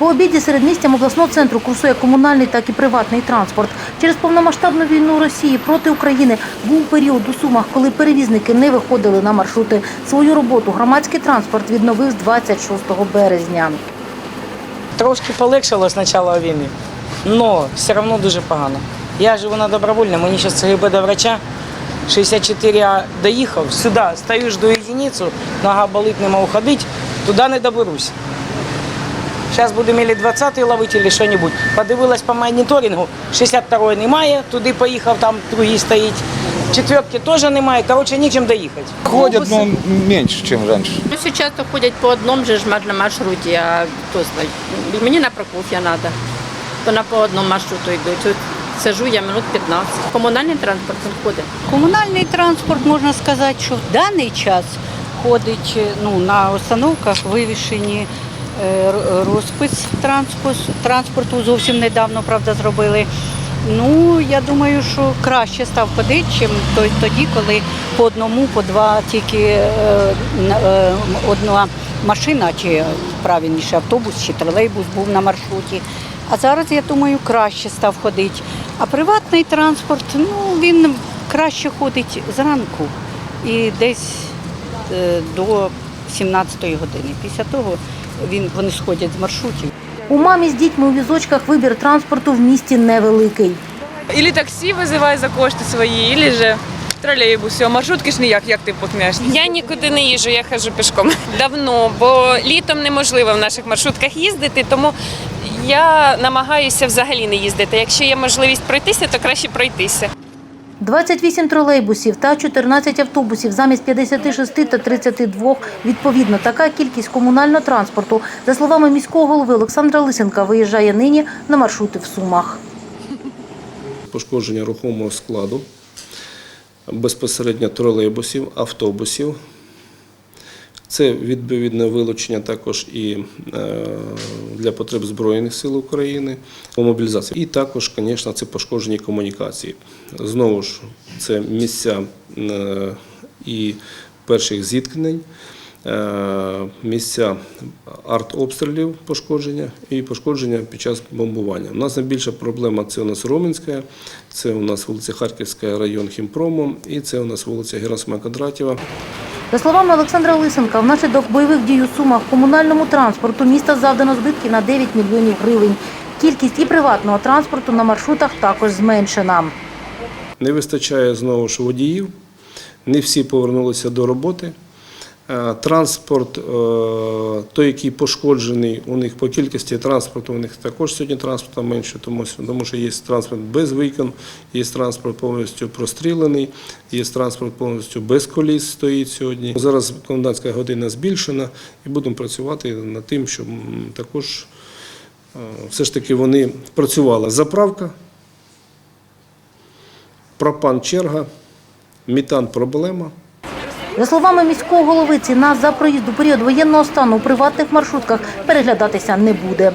По обіді серед містям обласного центру курсує комунальний, так і приватний транспорт. Через повномасштабну війну Росії проти України був період у Сумах, коли перевізники не виходили на маршрути. Свою роботу громадський транспорт відновив з 26 березня. Трошки полегшало з початку війни, але все одно дуже погано. Я живу на добровольному, мені зараз ЦГБ до врача. 64 я доїхав, сюди стою, жду единицю, нога болить, не можу ходити, туди не доберусь. Зараз будемо или 20-й ловити, или що-небудь. Подивилась по моніторингу, 62-ї немає, туди поїхав, там другий стоїть. Четвертки теж немає, коротше, нічим доїхати. Ходят, но меньше, чем раньше. Ну, сейчас ходять по одному же ж на маршруті, а хто знає. Мені на Прокоф'я треба. То на по одному маршруту йдуть. Тут сижу я минут 15. Комунальний транспорт ходить. Комунальний транспорт можна сказати, що в даний час ходить ну, на остановках вивішені е, розпис транспорту. Зовсім недавно, правда, зробили. Ну, я думаю, що краще став ходити, чим тоді, коли по одному, по два тільки е, е, одна машина, чи правильніше автобус, чи тролейбус був на маршруті. А зараз, я думаю, краще став ходити. А приватний транспорт, ну, він краще ходить зранку і десь е, до 17-ї години. Після того він, вони сходять з маршрутів. У мамі з дітьми у візочках вибір транспорту в місті невеликий. Ілі таксі визивай за кошти свої, ілі же тролейбус. Все, маршрутки ж ніяк, як ти потнеш. Я нікуди не їжджу, я хожу пішком давно, бо літом неможливо в наших маршрутках їздити, тому я намагаюся взагалі не їздити. Якщо є можливість пройтися, то краще пройтися. 28 тролейбусів та 14 автобусів замість 56 та 32 відповідно. Така кількість комунального транспорту, за словами міського голови Олександра Лисенка, виїжджає нині на маршрути в Сумах. пошкодження рухомого складу, безпосередньо тролейбусів, автобусів. Це відповідне вилучення також і е, для потреб Збройних сил України, мобілізації. І також, звісно, це пошкоджені комунікації. Знову ж, це місця е, і перших зіткнень, е, місця артобстрілів пошкодження і пошкодження під час бомбування. У нас найбільша проблема це у нас Роменська, це у нас вулиця Харківська, район Хімпрому, і це у нас вулиця Герасима Кондратєва. За словами Олександра Лисенка, внаслідок бойових дій у Сумах комунальному транспорту міста завдано збитки на 9 мільйонів гривень. Кількість і приватного транспорту на маршрутах також зменшена. Не вистачає знову ж водіїв, не всі повернулися до роботи. Е, Транспорт, е, той, який пошкоджений, у них по кількості транспорту, у них також сьогодні транспорту менше, тому, що є транспорт без вікон, є транспорт повністю прострілений, є транспорт повністю без коліс стоїть сьогодні. Зараз комендантська година збільшена і будемо працювати над тим, щоб також е, все ж таки вони працювали. Заправка, пропан черга, метан проблема. За словами міського голови, ціна за проїзд у період воєнного стану у приватних маршрутках переглядатися не буде.